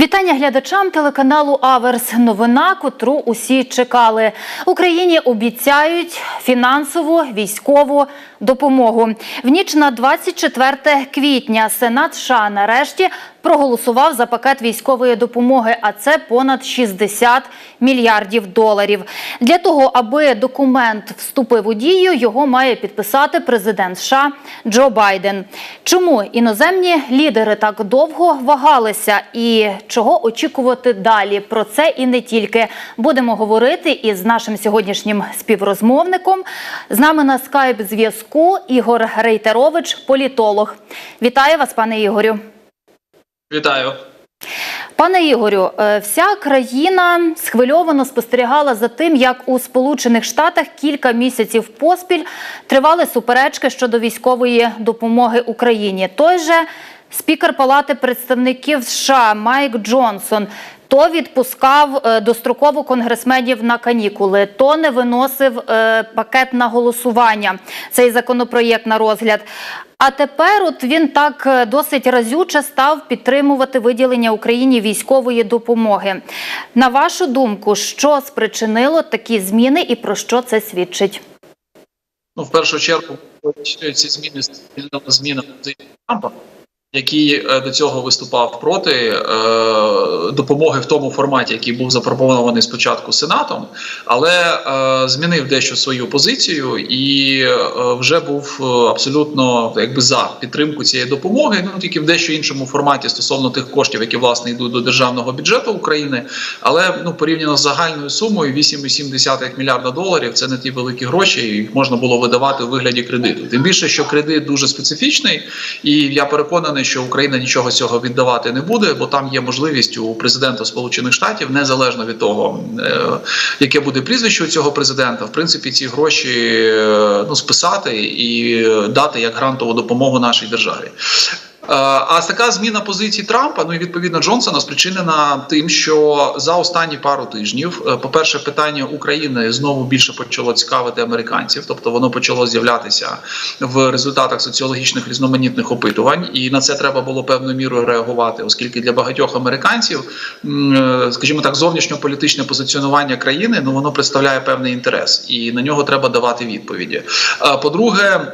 Вітання глядачам телеканалу Аверс. Новина, котру усі чекали. Україні обіцяють фінансову військову допомогу. В ніч на 24 квітня Сенат США нарешті проголосував за пакет військової допомоги, а це понад 60 мільярдів доларів. Для того, аби документ вступив у дію, його має підписати президент США Джо Байден. Чому іноземні лідери так довго вагалися і чого очікувати далі? Про це і не тільки будемо говорити із нашим сьогоднішнім співрозмовником. З нами на скайп зв'язку Ігор Рейтерович, політолог. Вітаю вас, пане Ігорю. Вітаю. Пане Ігорю, е, вся країна схвильовано спостерігала за тим, як у Сполучених Штатах кілька місяців поспіль тривали суперечки щодо військової допомоги Україні. Той же спікер Палати представників США Майк Джонсон. То відпускав е, достроково конгресменів на канікули, то не виносив е, пакет на голосування. Цей законопроєкт на розгляд. А тепер от він так е, досить разюче став підтримувати виділення Україні військової допомоги. На вашу думку, що спричинило такі зміни і про що це свідчить? Ну, в першу чергу, ці зміни зміна позиції Трампа, який е, до цього виступав проти е, допомоги в тому форматі, який був запропонований спочатку Сенатом, але е, змінив дещо свою позицію і вже був абсолютно якби за підтримку цієї допомоги. Ну тільки в дещо іншому форматі стосовно тих коштів, які власне йдуть до державного бюджету України. Але ну порівняно з загальною сумою 8,7 мільярда доларів це не ті великі гроші, їх можна було видавати у вигляді кредиту. Тим більше, що кредит дуже специфічний, і я переконаний, що Україна нічого цього віддавати не буде, бо там є можливість у президента Сполучених Штатів, незалежно від того, е, яке буде прізвище у цього президента, в принципі, ці гроші е, ну списати і дати як грантову допомогу нашій державі. Е, А така зміна позиції Трампа, ну і відповідно Джонсона, спричинена тим, що за останні пару тижнів, е, по-перше, питання України знову більше почало цікавити американців, тобто воно почало з'являтися в результатах соціологічних різноманітних опитувань, і на це треба було певною мірою реагувати, оскільки для багатьох американців, е, скажімо так, зовнішньополітичне позиціонування країни ну воно представляє певний інтерес, і на нього треба давати відповіді. По-друге.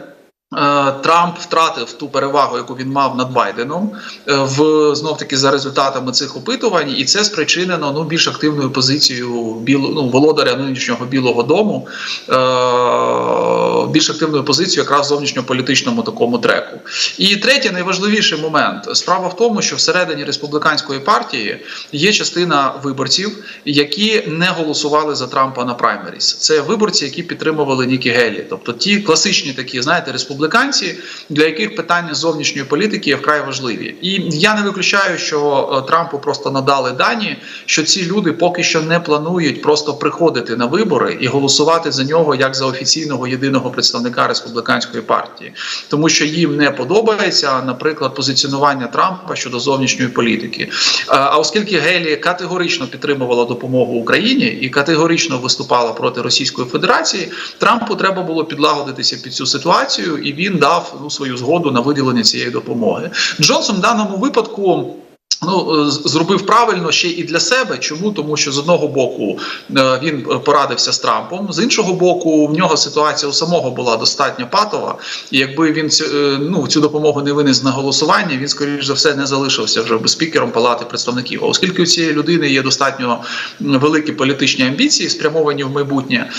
Е, Трамп втратив ту перевагу, яку він мав над Байденом, е, в знов таки за результатами цих опитувань, і це спричинено ну більш активною позицією біло, ну, володаря нинішнього Білого Дому, е, більш активною позицією якраз в зовнішньополітичному такому треку. І третій найважливіший момент справа в тому, що всередині республіканської партії є частина виборців, які не голосували за Трампа на праймеріс. Це виборці, які підтримували Нікі Гелі, тобто ті класичні такі, знаєте, республіканці, для яких питання зовнішньої політики є вкрай важливі. І я не виключаю, що е, Трампу просто надали дані, що ці люди поки що не планують просто приходити на вибори і голосувати за нього як за офіційного єдиного представника республіканської партії, тому що їм не подобається, наприклад, позиціонування Трампа щодо зовнішньої політики. Е, А оскільки Гелі категорично підтримувала допомогу Україні і категорично виступала проти Російської Федерації, Трампу треба було підлагодитися під цю ситуацію, і він дав ну, свою згоду на виділення цієї допомоги. Джонсон в даному випадку. Ну, е, зробив правильно ще і для себе. Чому? Тому що з одного боку е, він порадився з Трампом, з іншого боку, в нього ситуація у самого була достатньо патова. І якби він цю, е, ну, цю допомогу не виніс на голосування, він, скоріш за все, не залишився вже би спікером Палати представників. А оскільки у цієї людини є достатньо великі політичні амбіції, спрямовані в майбутнє,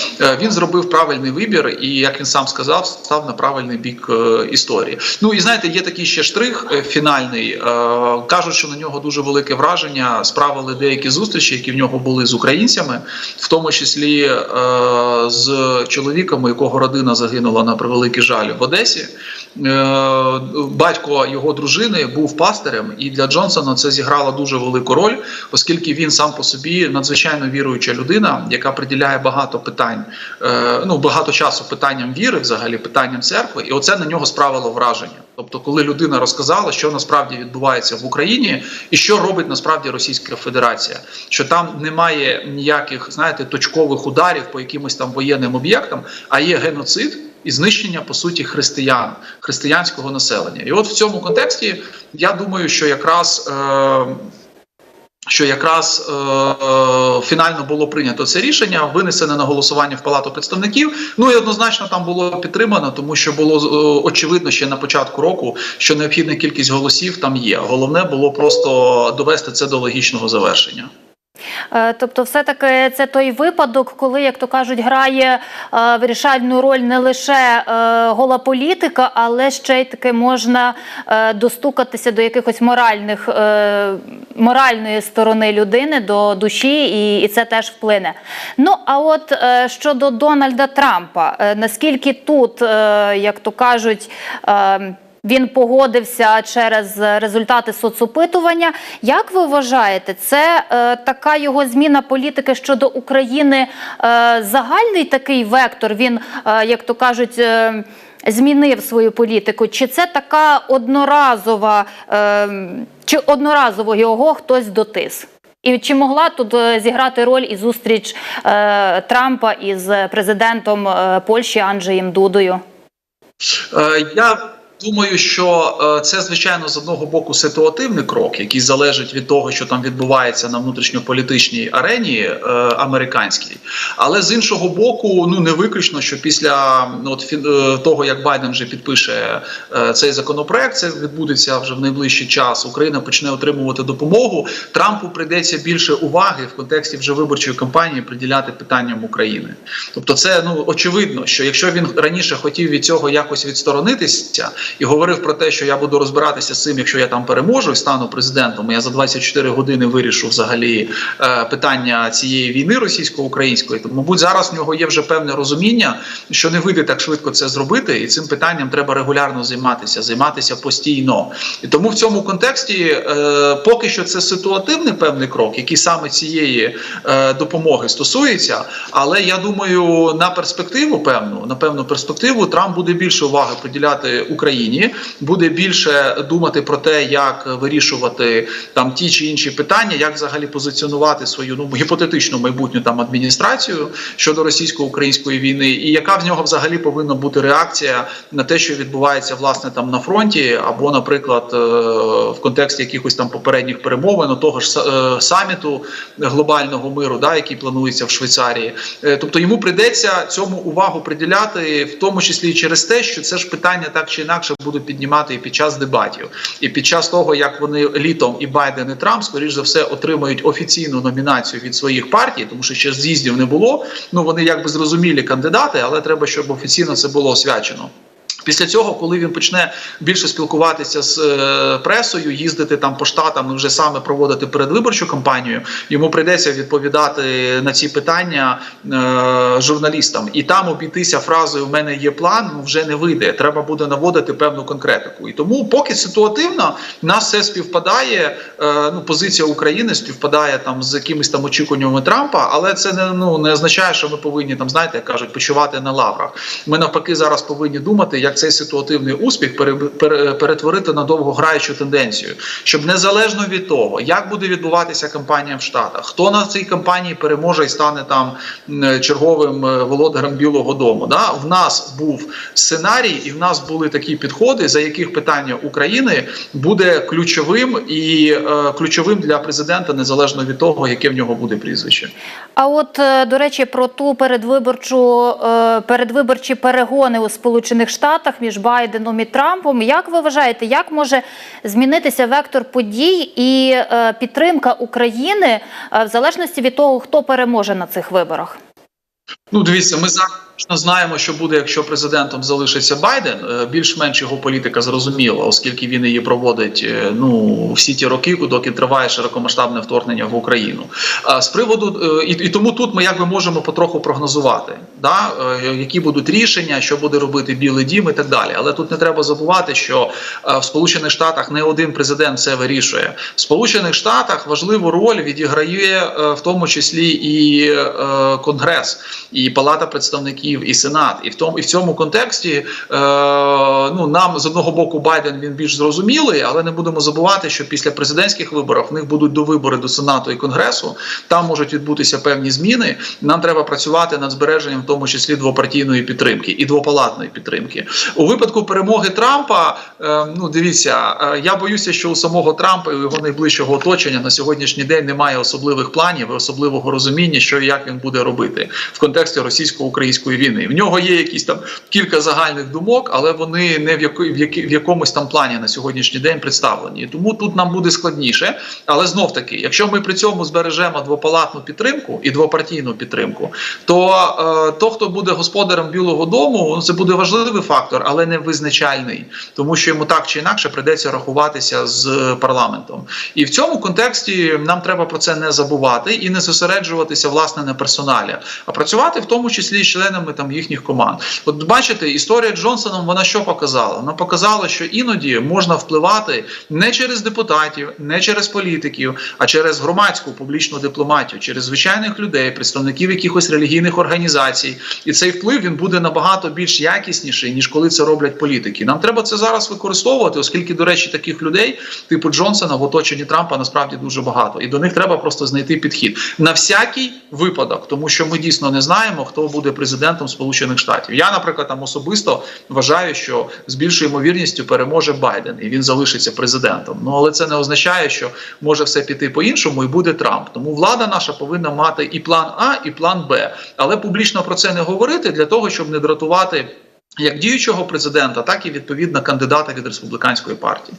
він зробив правильний вибір, і як він сам сказав, став на правильний бік історії. Ну і знаєте, є такий ще штрих фінальний. Кажуть, що на нього дуже велике враження справили деякі зустрічі, які в нього були з українцями, в тому числі е, з чоловіком, якого родина загинула на превеликий жаль в Одесі. Е, батько його дружини був пастирем, і для Джонсона це зіграло дуже велику роль, оскільки він сам по собі надзвичайно віруюча людина, яка приділяє багато питань, е, ну багато часу питанням віри, взагалі питанням церкви, і оце на нього справило враження. Тобто, коли людина розказала, що насправді відбувається в Україні, і що робить насправді Російська Федерація, що там немає ніяких, знаєте, точкових ударів по якимось там воєнним об'єктам, а є геноцид. І знищення по суті християн, християнського населення, і от в цьому контексті я думаю, що якраз е, Що якраз е, е, фінально було прийнято це рішення, винесене на голосування в Палату представників. Ну і однозначно там було підтримано, тому що було е, очевидно ще на початку року, що необхідна кількість голосів там є. Головне було просто довести це до логічного завершення. Е, Тобто, все-таки це той випадок, коли, як то кажуть, грає е, вирішальну роль не лише е, гола політика, але ще й таки можна достукатися до якихось моральних моральної сторони людини, до душі, і, і це теж вплине. Ну а от щодо Дональда Трампа, наскільки тут, як то кажуть, е, він погодився через результати соцопитування. Як ви вважаєте, це е, така його зміна політики щодо України е, загальний такий вектор? Він, е, як то кажуть, е, змінив свою політику? Чи це така одноразова, е, чи одноразово його хтось дотис? І чи могла тут е, зіграти роль і зустріч е, Трампа із президентом е, Польщі Анджеєм Дудою? Е, Я думаю, що е, це звичайно з одного боку ситуативний крок, який залежить від того, що там відбувається на внутрішньополітичній арені е, американській. Але з іншого боку, ну не виключно, що після ну, от, е, того, як Байден вже підпише е, цей законопроект, це відбудеться вже в найближчий час. Україна почне отримувати допомогу. Трампу прийдеться більше уваги в контексті вже виборчої кампанії приділяти питанням України. Тобто, це ну очевидно, що якщо він раніше хотів від цього якось відсторонитися і говорив про те, що я буду розбиратися з цим, якщо я там переможу і стану президентом, я за 24 години вирішу взагалі е, питання цієї війни російсько-української, то мабуть зараз в нього є вже певне розуміння, що не вийде так швидко це зробити, і цим питанням треба регулярно займатися, займатися постійно. І тому в цьому контексті, е, поки що, це ситуативний певний крок, який саме цієї е, допомоги стосується. Але я думаю, на перспективу певну, на певну перспективу Трамп буде більше уваги приділяти Україні, буде більше думати про те, як вирішувати там ті чи інші питання, як взагалі позиціонувати свою ну гіпотетичну майбутню там адміністрацію щодо російсько-української війни, і яка в нього взагалі повинна бути реакція на те, що відбувається власне там на фронті, або, наприклад, е, в контексті якихось там попередніх перемовин, того ж е, саміту глобального миру, да, який планується в Швейцарії. Е, Тобто йому прийдеться цьому увагу приділяти, в тому числі і через те, що це ж питання так чи інакше будуть піднімати і під час дебатів, і під час того, як вони літом і Байден і Трамп, скоріш за все, отримають офіційну номінацію від своїх партій, тому що ще з'їздів не було. Ну вони якби зрозумілі кандидати, але треба, щоб офіційно це було освячено. Після цього, коли він почне більше спілкуватися з е, пресою, їздити там по штатам і вже саме проводити передвиборчу кампанію, йому прийдеться відповідати на ці питання е, журналістам, і там обійтися фразою «в мене є план» ну, вже не вийде. Треба буде наводити певну конкретику. І тому, поки ситуативно, нас все співпадає. Е, ну, позиція України співпадає там з якимись там очікуваннями Трампа, але це не ну не означає, що ми повинні там, знаєте, як кажуть, почувати на лаврах. Ми навпаки зараз повинні думати, як цей ситуативний успіх пере- пере- перетворити на довгограючу тенденцію, щоб незалежно від того, як буде відбуватися кампанія в Штатах, хто на цій кампанії переможе і стане там черговим е, володарем Білого Дому. Да? В нас був сценарій, і в нас були такі підходи, за яких питання України буде ключовим і е, ключовим для президента, незалежно від того, яке в нього буде прізвище. А от е, до речі, про ту передвиборчу е, передвиборчі перегони у Сполучених Штатах між Байденом і Трампом. Як ви вважаєте, як може змінитися вектор подій і е, підтримка України е, в залежності від того, хто переможе на цих виборах? Ну, дивіться, ми зараз точно знаємо, що буде, якщо президентом залишиться Байден. Е, Більш-менш його політика зрозуміла, оскільки він її проводить е, ну всі ті роки, доки триває широкомасштабне вторгнення в Україну. А з приводу е, і, і тому тут ми якби можемо потроху прогнозувати, да, е, які будуть рішення, що буде робити Білий Дім і так далі. Але тут не треба забувати, що е, в Сполучених Штатах не один президент це вирішує. В Сполучених Штатах важливу роль відіграє е, в тому числі і е, Конгрес, і Палата представників. Представників і Сенат. І в тому і в цьому контексті е, ну нам з одного боку Байден він більш зрозумілий, але не будемо забувати, що після президентських виборів в них будуть довибори до Сенату і Конгресу. Там можуть відбутися певні зміни. Нам треба працювати над збереженням, в тому числі двопартійної підтримки і двопалатної підтримки. У випадку перемоги Трампа, е, ну дивіться, е, я боюся, що у самого Трампа і у його найближчого оточення на сьогоднішній день немає особливих планів і особливого розуміння, що і як він буде робити в контексті російсько-української війни. В нього є якісь там кілька загальних думок, але вони не в, яко, в, які, в якомусь там плані на сьогоднішній день представлені. Тому тут нам буде складніше. Але знов таки, якщо ми при цьому збережемо двопалатну підтримку і двопартійну підтримку, то е, то, хто буде господарем Білого Дому, ну, це буде важливий фактор, але не визначальний, тому що йому так чи інакше прийдеться рахуватися з парламентом. І в цьому контексті нам треба про це не забувати і не зосереджуватися власне на персоналі, а працювати в тому числі з членами там їхніх команд. От бачите, історія Джонсоном вона що показала? Вона показала, що іноді можна впливати не через депутатів, не через політиків, а через громадську публічну дипломатію, через звичайних людей, представників якихось релігійних організацій. І цей вплив він буде набагато більш якісніший ніж коли це роблять політики. Нам треба це зараз використовувати, оскільки, до речі, таких людей, типу Джонсона, в оточенні Трампа насправді дуже багато, і до них треба просто знайти підхід на всякий випадок, тому що ми дійсно не знаємо, хто буде президентом Сполучених Штатів. Я, наприклад, там особисто вважаю, що з більшою ймовірністю переможе Байден, і він залишиться президентом. Ну але це не означає, що може все піти по-іншому, і буде Трамп. Тому влада наша повинна мати і план А, і план Б, але публічно про це не говорити для того, щоб не дратувати. Як діючого президента, так і відповідно кандидата від республіканської партії.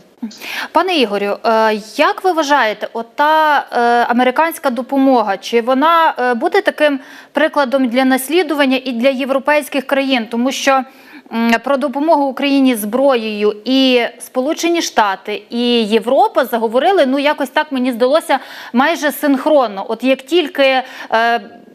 Пане Ігорю, е, як ви вважаєте, ота е, американська допомога, чи вона е, буде таким прикладом для наслідування і для європейських країн? Тому що про допомогу Україні зброєю і Сполучені Штати і Європа заговорили, ну якось так мені здалося майже синхронно. От як тільки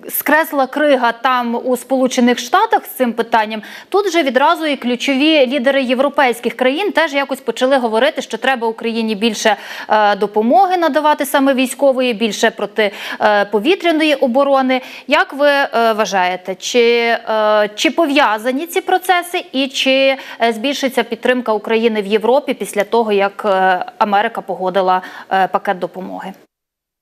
скресла крига там у Сполучених Штатах з цим питанням, тут вже відразу і ключові лідери європейських країн теж якось почали говорити, що треба Україні більше е, допомоги надавати саме військової, більше протиповітряної оборони. Як ви е, вважаєте, чи, е, чи пов'язані ці процеси, і чи е, збільшиться підтримка України в Європі після того, як е, Америка погодила е, пакет допомоги?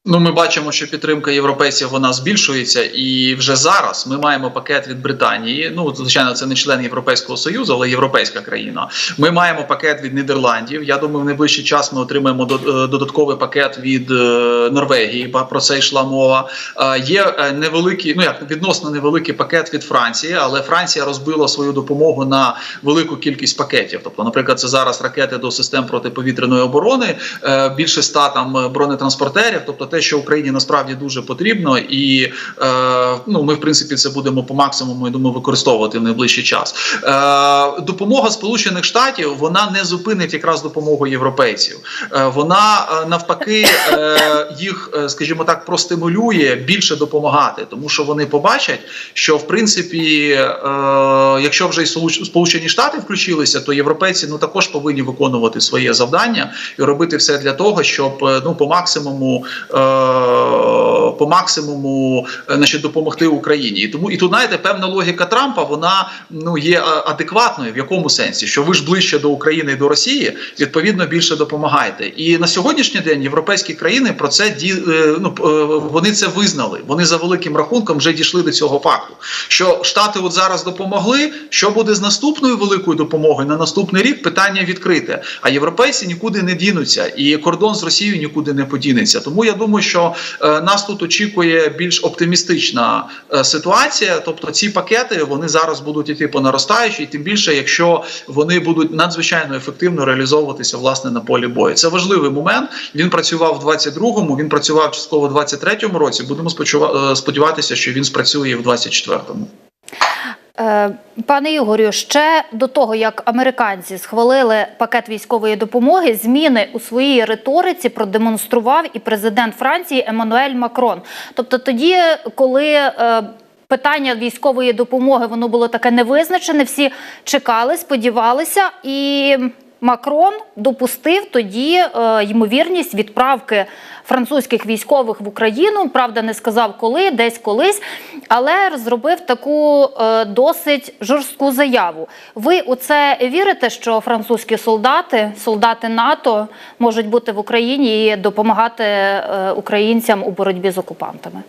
Ну, ми бачимо, що підтримка європейців вона збільшується, і вже зараз ми маємо пакет від Британії. Ну звичайно, це не член Європейського союзу, але європейська країна. Ми маємо пакет від Нідерландів. Я думаю, в найближчий час ми отримаємо е, додатковий пакет від е, Норвегії. Про це йшла мова. Е, Є невеликий, ну як відносно невеликий пакет від Франції, але Франція розбила свою допомогу на велику кількість пакетів. Тобто, наприклад, це зараз ракети до систем протиповітряної оборони, більше ста там бронетранспортерів. Тобто, те, що Україні насправді дуже потрібно, і е, ну ми в принципі це будемо по максимуму я думаю, використовувати в найближчий час. Е, допомога Сполучених Штатів вона не зупинить якраз допомогу європейців. Е, вона е, навпаки е, їх, е, скажімо так, простимулює більше допомагати, тому що вони побачать, що в принципі, е, якщо вже і Сполучені Штати включилися, то європейці ну також повинні виконувати своє завдання і робити все для того, щоб е, ну по максимуму. Е, по максимуму е, значить, допомогти Україні. І тому і тут знаєте, певна логіка Трампа вона ну є е, адекватною в якому сенсі, що ви ж ближче до України і до Росії, відповідно більше допомагаєте. І на сьогоднішній день європейські країни про це ді е, ну е, вони це визнали. Вони за великим рахунком вже дійшли до цього факту. Що Штати от зараз допомогли. Що буде з наступною великою допомогою на наступний рік? Питання відкрите. А європейці нікуди не дінуться, і кордон з Росією нікуди не подінеться. Тому я думаю, що е, нас тут очікує більш оптимістична е, ситуація. Тобто, ці пакети вони зараз будуть іти по наростаючій, тим більше, якщо вони будуть надзвичайно ефективно реалізовуватися власне на полі бою. Це важливий момент. Він працював в 22-му, він працював частково в 23-му році. Будемо е, сподіватися, що він спрацює в 24-му. Е, Пане Ігорю, ще до того, як американці схвалили пакет військової допомоги, зміни у своїй риториці продемонстрував і президент Франції Еммануель Макрон. Тобто, тоді, коли е, питання військової допомоги воно було таке невизначене, всі чекали, сподівалися і. Макрон допустив тоді е, ймовірність відправки французьких військових в Україну. Правда, не сказав коли, десь колись, але зробив таку е, досить жорстку заяву. Ви у це вірите, що французькі солдати, солдати НАТО, можуть бути в Україні і допомагати е, українцям у боротьбі з окупантами?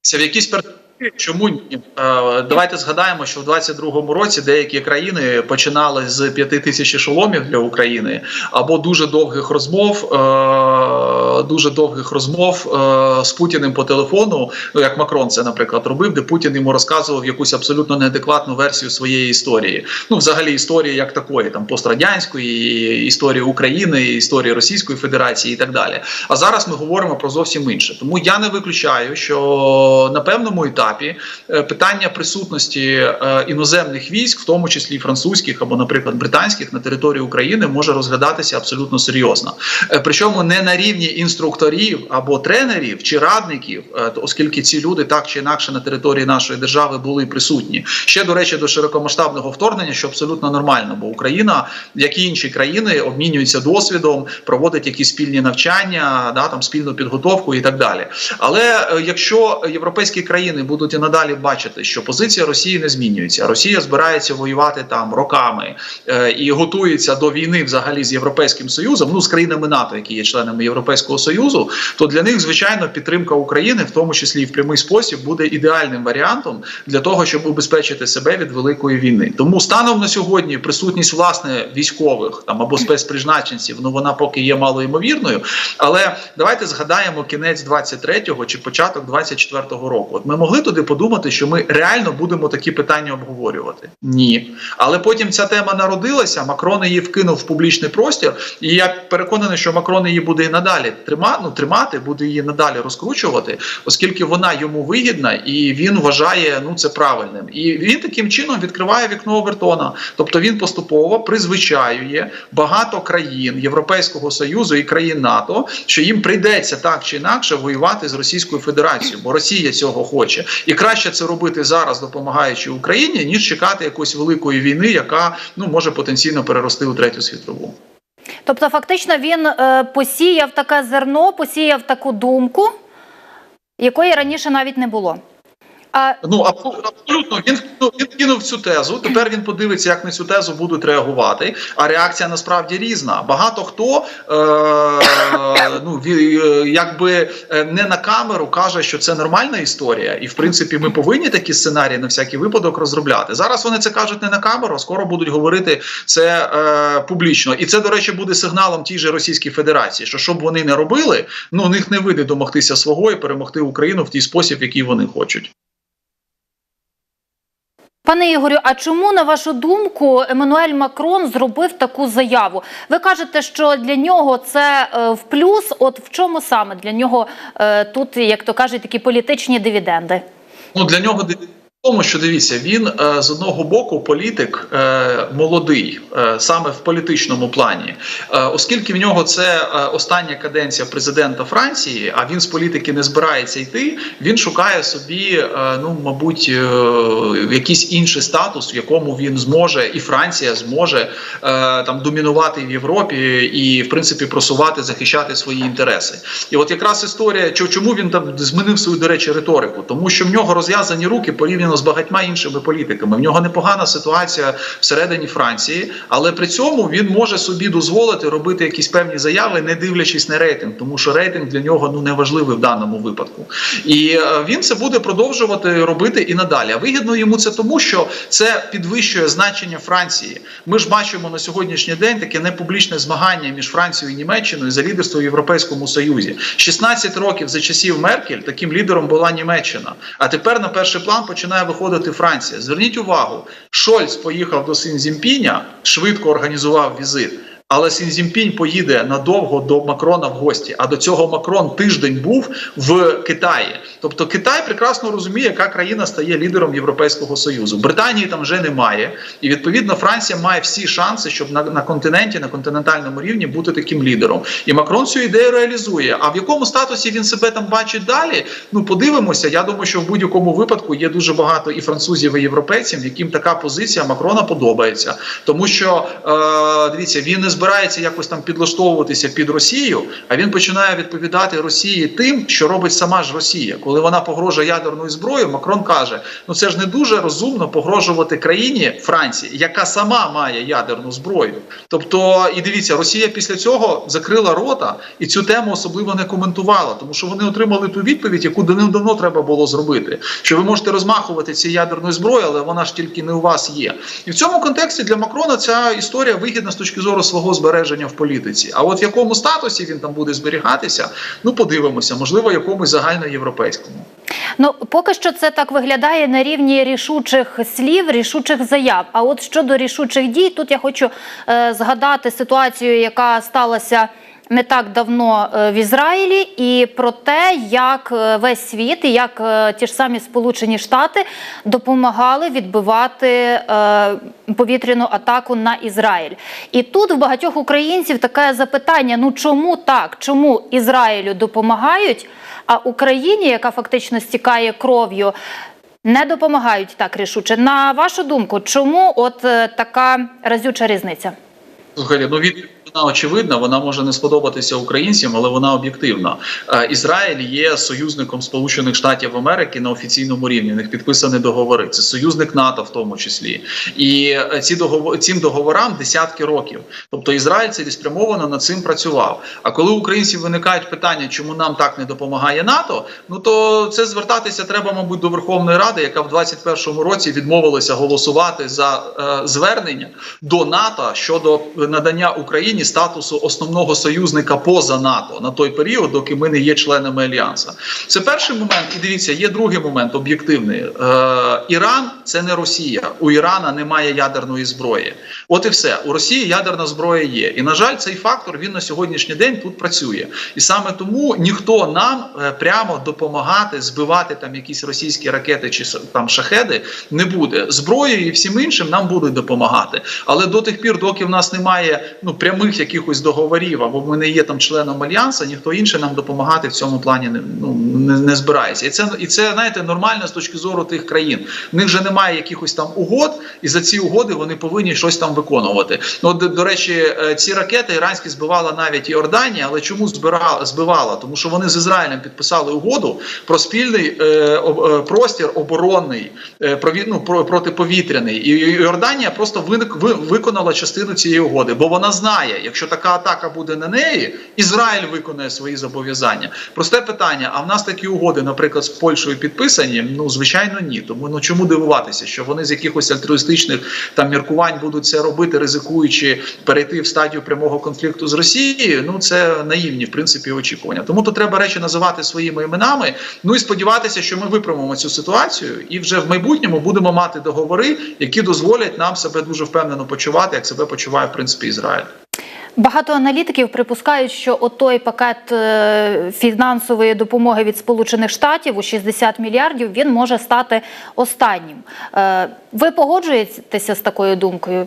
Це в якійсь перспективі чому ні? Е, Давайте згадаємо, що в 22-му році деякі країни починали з 5 тисяч шоломів для України або дуже довгих розмов, е, дуже довгих розмов е, з Путіним по телефону. Ну як Макрон це, наприклад, робив, де Путін йому розказував якусь абсолютно неадекватну версію своєї історії. Ну, взагалі, історії як такої, там пострадянської, історії України, історії Російської Федерації і так далі. А зараз ми говоримо про зовсім інше. Тому я не виключаю, що на певному етапі е, питання присутності е, іноземних військ, в тому числі французьких або, наприклад, британських, на території України може розглядатися абсолютно серйозно. Е, Причому не на рівні інструкторів або тренерів чи радників, оскільки ці люди так чи інакше на території нашої держави були присутні. Ще до речі, до широкомасштабного вторгнення, що абсолютно нормально, бо Україна, як і інші країни, обмінюється досвідом, проводить якісь спільні навчання, да там спільну підготовку і так далі. Але якщо європейські країни будуть і надалі бачити, що позиція Росії не змінюється, Росія збирається воювати там роками е, і готується до війни взагалі з Європейським Союзом, ну з країнами НАТО, які є членами Європейського Союзу, то для них звичайно підтримка України, в тому числі і в прямий спосіб, буде ідеальним варіантом для того, щоб убезпечити себе від великої війни. Тому станом на сьогодні присутність власне військових там або спецпризначенців, ну вона поки є малоймовірною. Але давайте згадаємо кінець 23-го чи початок 24-го року. От ми могли туди подумати, що ми реально будемо такі питання обговорювати. Ні, але потім ця тема народилася. Макрон її вкинув в публічний простір, і я переконаний, що Макрон її буде і надалі тримати, ну, тримати, буде її надалі розкручувати, оскільки вона йому вигідна, і він вважає ну це правильним. І він таким чином відкриває вікно Овертона. Тобто він поступово призвичаює багато країн Європейського союзу і країн НАТО, що їм прийдеться так чи інакше воювати з Російською Федерацією, бо Росія цього хоче, і краще це робити зараз, допомагаючи Україні, ніж чекати якоїсь великої війни, яка ну може потенційно перерости у третю світову. Тобто, фактично, він е, посіяв таке зерно, посіяв таку думку, якої раніше навіть не було. А Ну абсолютно він він кинув цю тезу. Тепер він подивиться, як на цю тезу будуть реагувати. А реакція насправді різна. Багато хто е, ну е, якби е, не на камеру каже, що це нормальна історія, і в принципі ми повинні такі сценарії на всякий випадок розробляти. Зараз вони це кажуть не на камеру, а скоро будуть говорити це е, публічно. І це, до речі, буде сигналом тій же Російській Федерації, що щоб вони не робили, ну у них не вийде домогтися свого і перемогти Україну в тій спосіб, який вони хочуть. Пане Ігорю, а чому, на вашу думку, Еммануель Макрон зробив таку заяву? Ви кажете, що для нього це е, в плюс. От в чому саме для нього е, тут, як то кажуть, такі політичні дивіденди? Ну для нього ди- в тому, що дивіться, він е, з одного боку політик е, молодий, е, саме в політичному плані, оскільки в нього це остання каденція президента Франції, а він з політики не збирається йти. Він шукає собі, ну мабуть, якийсь інший статус, в якому він зможе, і Франція зможе там домінувати в Європі і, в принципі, просувати, захищати свої інтереси. І от якраз історія, чому він там змінив свою, до речі, риторику, тому що в нього розв'язані руки порівняно з багатьма іншими політиками. В нього непогана ситуація всередині Франції, але при цьому він може собі дозволити робити якісь певні заяви, не дивлячись на рейтинг, тому що рейтинг для нього ну не важливий в даному випадку. І е, він це буде продовжувати робити і надалі. А вигідно йому це тому, що це підвищує значення Франції. Ми ж бачимо на сьогоднішній день таке непублічне змагання між Францією і Німеччиною за лідерство в Європейському Союзі. 16 років за часів Меркель таким лідером була Німеччина. А тепер на перший план починає виходити Франція. Зверніть увагу, Шольц поїхав до Сінзімпіня, швидко організував візит. Але Сінзімпінь поїде надовго до Макрона в гості. А до цього Макрон тиждень був в Китаї. Тобто Китай прекрасно розуміє, яка країна стає лідером Європейського союзу. Британії там вже немає, і відповідно Франція має всі шанси, щоб на, на континенті, на континентальному рівні бути таким лідером. І Макрон цю ідею реалізує. А в якому статусі він себе там бачить далі? Ну подивимося. Я думаю, що в будь-якому випадку є дуже багато і французів, і європейців, яким така позиція Макрона подобається, тому що е, дивіться, він не збирається якось там підлаштовуватися під Росію, а він починає відповідати Росії тим, що робить сама ж Росія. Коли вона погрожує ядерною зброєю, Макрон каже: ну це ж не дуже розумно погрожувати країні Франції, яка сама має ядерну зброю. Тобто, і дивіться, Росія після цього закрила рота і цю тему особливо не коментувала, тому що вони отримали ту відповідь, яку давним-давно треба було зробити. Що ви можете розмахувати цією ядерною зброєю, але вона ж тільки не у вас є. І в цьому контексті для Макрона ця історія вигідна з точки зору свого збереження в політиці. А от в якому статусі він там буде зберігатися, ну подивимося, можливо, якомусь загальноєвропейському. Ну, поки що це так виглядає на рівні рішучих слів, рішучих заяв. А от щодо рішучих дій, тут я хочу е, згадати ситуацію, яка сталася. Не так давно е, в Ізраїлі, і про те, як е, весь світ і як е, ті ж самі Сполучені Штати допомагали відбивати повітряну атаку на Ізраїль. І тут в багатьох українців таке запитання: ну чому так? Чому Ізраїлю допомагають, а Україні, яка фактично стікає кров'ю, не допомагають так рішуче. На вашу думку, чому от така разюча різниця? Слухайте, ну відповідь вона очевидна, вона може не сподобатися українцям, але вона об'єктивна. Е, Ізраїль є союзником Сполучених Штатів Америки на офіційному рівні. В них підписані договори. Це союзник НАТО, в тому числі, і е, ці договор цим договорам десятки років. Тобто Ізраїль цілеспрямовано над цим працював. А коли у українців виникають питання, чому нам так не допомагає НАТО, ну то це звертатися треба, мабуть, до Верховної Ради, яка в 21-му році відмовилася голосувати за е, звернення до НАТО щодо надання Україні статусу основного союзника поза НАТО на той період, доки ми не є членами альянсу. Це перший момент. І дивіться, є другий момент об'єктивний. Е, Іран це не Росія. У Ірана немає ядерної зброї. От і все. У Росії ядерна зброя є. І на жаль, цей фактор він на сьогоднішній день тут працює. І саме тому ніхто нам е, прямо допомагати збивати там якісь російські ракети чи там шахеди не буде. Зброєю і всім іншим нам будуть допомагати. Але до тих пір, доки в нас немає ну прямих якихось договорів, або ми не є там членом альянсу, ніхто інший нам допомагати в цьому плані не ну не, не збирається. І це і це знаєте нормально з точки зору тих країн. В них вже немає якихось там угод, і за ці угоди вони повинні щось там виконувати. Ну до, до речі, е, ці ракети іранські збивала навіть Іорданія, але чому збирала збивала? Тому що вони з Ізраїлем підписали угоду про спільний е, е, простір оборонний е, прові- ну, про, протиповітряний. І Іорданія просто виник, ви, виконала частину цієї угоди, бо вона знає, якщо така атака буде на неї, Ізраїль виконає свої зобов'язання. Просте питання: а в нас такі угоди, наприклад, з Польщею підписані? Ну звичайно, ні. Тому ну чому дивуватися, що вони з якихось альтруїстичних там міркувань будуть це робити, ризикуючи перейти в стадію прямого конфлікту з Росією? Ну це наївні в принципі очікування. Тому то треба речі називати своїми іменами. Ну і сподіватися, що ми виправимо цю ситуацію, і вже в майбутньому будемо мати договори, які дозволять нам себе дуже впевнено почувати, як себе почуває в принципі Ізраїль. Багато аналітиків припускають, що отой пакет е, фінансової допомоги від Сполучених Штатів у 60 мільярдів він може стати останнім. Е, Ви погоджуєтеся з такою думкою?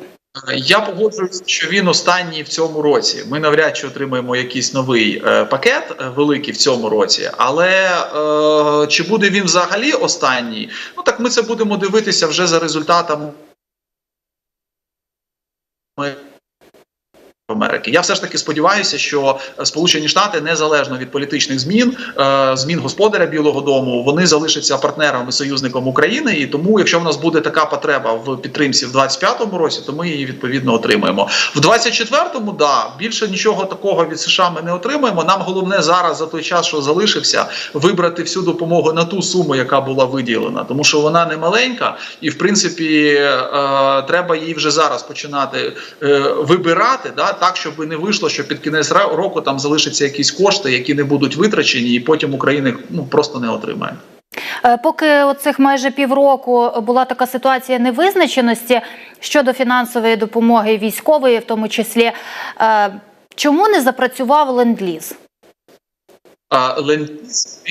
Я погоджуюся, що він останній в цьому році. Ми навряд чи отримаємо якийсь новий е, пакет е, великий в цьому році. Але е, чи буде він взагалі останній? Ну так ми це будемо дивитися вже за результатами. Америки. Я все ж таки сподіваюся, що е, Сполучені Штати незалежно від політичних змін, е, змін господаря Білого Дому, вони залишаться партнером і союзником України. І тому, якщо в нас буде така потреба в підтримці в 25-му році, то ми її відповідно отримаємо. В 24-му, да, більше нічого такого від США ми не отримаємо. Нам головне зараз за той час, що залишився, вибрати всю допомогу на ту суму, яка була виділена, тому що вона не маленька, і в принципі е, треба її вже зараз починати е, вибирати, да, так, щоб не вийшло, що під кінець року там залишаться якісь кошти, які не будуть витрачені, і потім Україна їх ну просто не отримає. Е, Поки оцих майже півроку була така ситуація невизначеності щодо фінансової допомоги військової, в тому числі, е, чому не запрацював ленд-ліз? Ленд-ліз,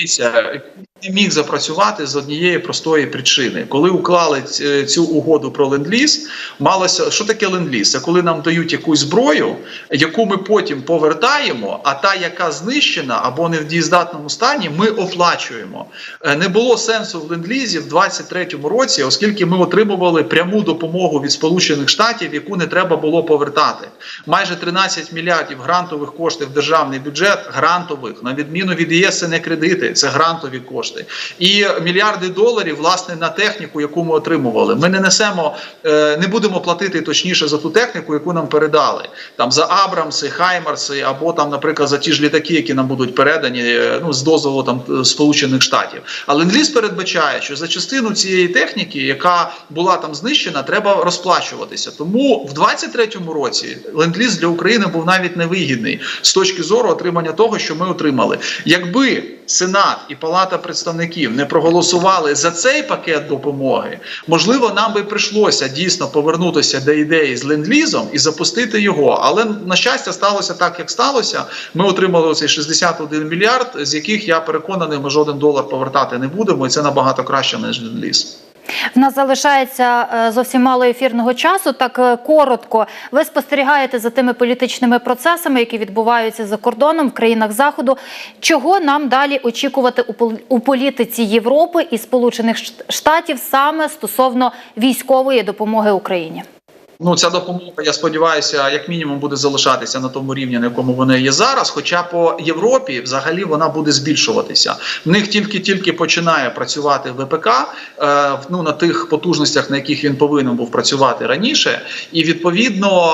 не міг запрацювати з однієї простої причини. Коли уклали цю угоду про ленд-ліз, малося що таке ленд-ліз? Це коли нам дають якусь зброю, яку ми потім повертаємо, а та, яка знищена або не в дієздатному стані, ми оплачуємо. Е, Не було сенсу в ленд-лізі в 23-му році, оскільки ми отримували пряму допомогу від Сполучених Штатів, яку не треба було повертати. Майже 13 мільярдів грантових коштів в державний бюджет, грантових, на відміну від ЄС, це не кредити, це грантові кошти. І мільярди доларів, власне, на техніку, яку ми отримували. Ми не несемо, е, не будемо платити точніше за ту техніку, яку нам передали. Там за Абрамси, Хаймарси, або там, наприклад, за ті ж літаки, які нам будуть передані е, ну, з дозволу там е, Сполучених Штатів. Але ленд-ліз передбачає, що за частину цієї техніки, яка була там знищена, треба розплачуватися. Тому в 23-му році ленд-ліз для України був навіть невигідний з точки зору отримання того, що ми отримали. Якби Сенат і Палата представників не проголосували за цей пакет допомоги, можливо, нам би прийшлося дійсно повернутися до ідеї з ленд-лізом і запустити його. Але на щастя, сталося так, як сталося. Ми отримали цей 61 мільярд, з яких я переконаний, ми жоден долар повертати не будемо, і це набагато краще ніж ленд-ліз. В нас залишається е, зовсім мало ефірного часу. Так е, коротко. Ви спостерігаєте за тими політичними процесами, які відбуваються за кордоном в країнах заходу. Чого нам далі очікувати у пол- політиці Європи і Сполучених Штатів саме стосовно військової допомоги Україні? Ну, ця допомога, я сподіваюся, як мінімум буде залишатися на тому рівні, на якому вона є зараз. Хоча по Європі взагалі вона буде збільшуватися. В них тільки-тільки починає працювати ВПК е, ну, на тих потужностях, на яких він повинен був працювати раніше. І відповідно,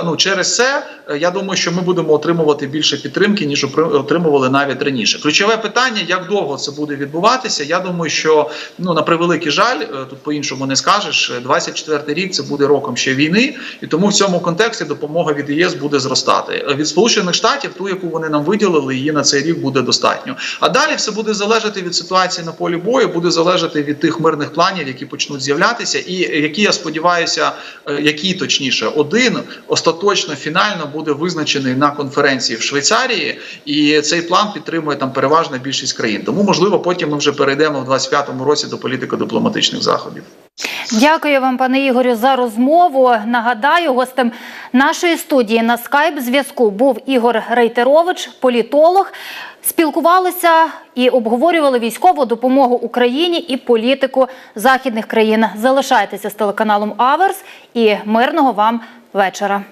е, ну через це е, я думаю, що ми будемо отримувати більше підтримки, ніж отримували навіть раніше. Ключове питання, як довго це буде відбуватися. Я думаю, що ну на превеликий жаль, е, тут по-іншому не скажеш. 24 рік це буде роком ще війни, і тому в цьому контексті допомога від ЄС буде зростати. Е, Від Сполучених Штатів, ту, яку вони нам виділили, її на цей рік буде достатньо. А далі все буде залежати від ситуації на полі бою, буде залежати від тих мирних планів, які почнуть з'являтися, і які я сподіваюся, е, які точніше один остаточно фінально буде визначений на конференції в Швейцарії, і цей план підтримує там переважна більшість країн. Тому можливо потім ми вже перейдемо в 25-му році до політико-дипломатичних заходів. Дякую вам, пане Ігорю, за розмову. Нагадаю, гостем нашої студії на скайп зв'язку був Ігор Рейтерович, політолог. Спілкувалися і обговорювали військову допомогу Україні і політику західних країн. Залишайтеся з телеканалом Аверс і мирного вам вечора.